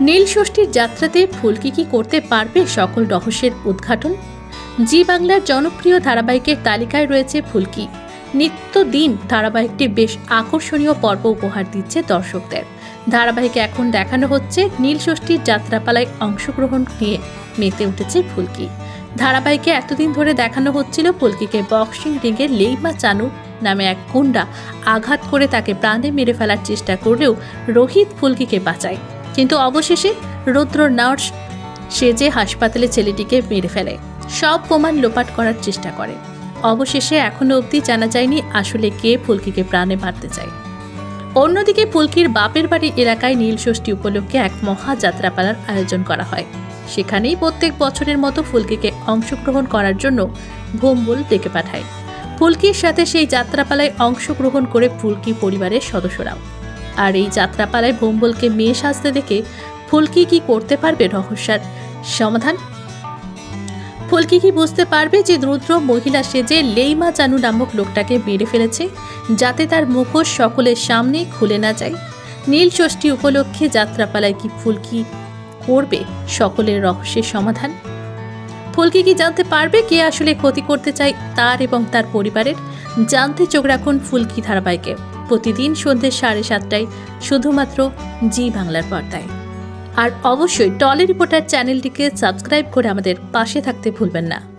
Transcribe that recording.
নীল ষষ্ঠীর যাত্রাতে ফুলকি কি করতে পারবে সকল রহস্যের উদ্ঘাটন? জি বাংলার জনপ্রিয় ধারাবাহিকের তালিকায় রয়েছে ফুলকি নিত্যদিন ধারাবাহিকটি বেশ আকর্ষণীয় পর্ব উপহার দিচ্ছে দর্শকদের। ধারাবাহিকে এখন দেখানো হচ্ছে নীল ষষ্ঠীর যাত্রাপালায় অংশগ্রহণ নিয়ে মেতে উঠেছে ফুলকি ধারাবাহিকে এতদিন ধরে দেখানো হচ্ছিল ফুলকিকে বক্সিং রিংয়ে লেইমা চানু নামে এক গুন্ডা আঘাত করে তাকে প্রাণে মেরে ফেলার চেষ্টা করলেও রোহিত ফুলকিকে বাঁচায়। কিন্তু অবশেষে রুদ্র নার্স সেজে হাসপাতালে ছেলেটিকে মেরে ফেলে। সব প্রমাণ লোপাট করার চেষ্টা করে। অবশেষে এখনও অবধি জানা যায়নি আসলে কে ফুলকিকে প্রাণে মারতে চায়। অন্যদিকে ফুলকির বাপের বাড়ি এলাকায় নীল ষষ্ঠী উপলক্ষে এক মহা যাত্রাপালার আয়োজন করা হয়। সেখানেই প্রত্যেক বছরের মতো ফুলকিকে অংশগ্রহণ করার জন্য ভোম্বল ডেকে পাঠায়। ফুলকির সাথে সেই যাত্রাপালায় অংশগ্রহণ করে ফুলকি পরিবারের সদস্যরাও। আর এই যাত্রাপালায় ভোম্বলকে মেয়ে সাজতে দেখে ফুলকি কি করতে পারবে রহস্যার? সমাধান? ফুলকি কি বুঝতে পারবে যে রুদ্র মহিলা সেজে লেইমা চানু নামক লোকটাকে মেরে ফেলেছে, যাতে তার মুখোশ সকলের সামনে খুলে না যায়? নীল ষষ্ঠী উপলক্ষে যাত্রাপালায় কি ফুলকি করবে সকলের রহস্যের সমাধান? ফুলকি কি জানতে পারবে কে আসলে ক্ষতি করতে চায় তার এবং তার পরিবারের? জানতে চোখ রাখুন ফুলকি ধারাবাহিকে। প্রতিদিন সন্ধ্যে সাড়ে সাতটায় শুধুমাত্র জি বাংলার পর্দায়। আর অবশ্যই টলি রিপোর্টার চ্যানেলটিকে সাবস্ক্রাইব করে আমাদের পাশে থাকতে ভুলবেন না।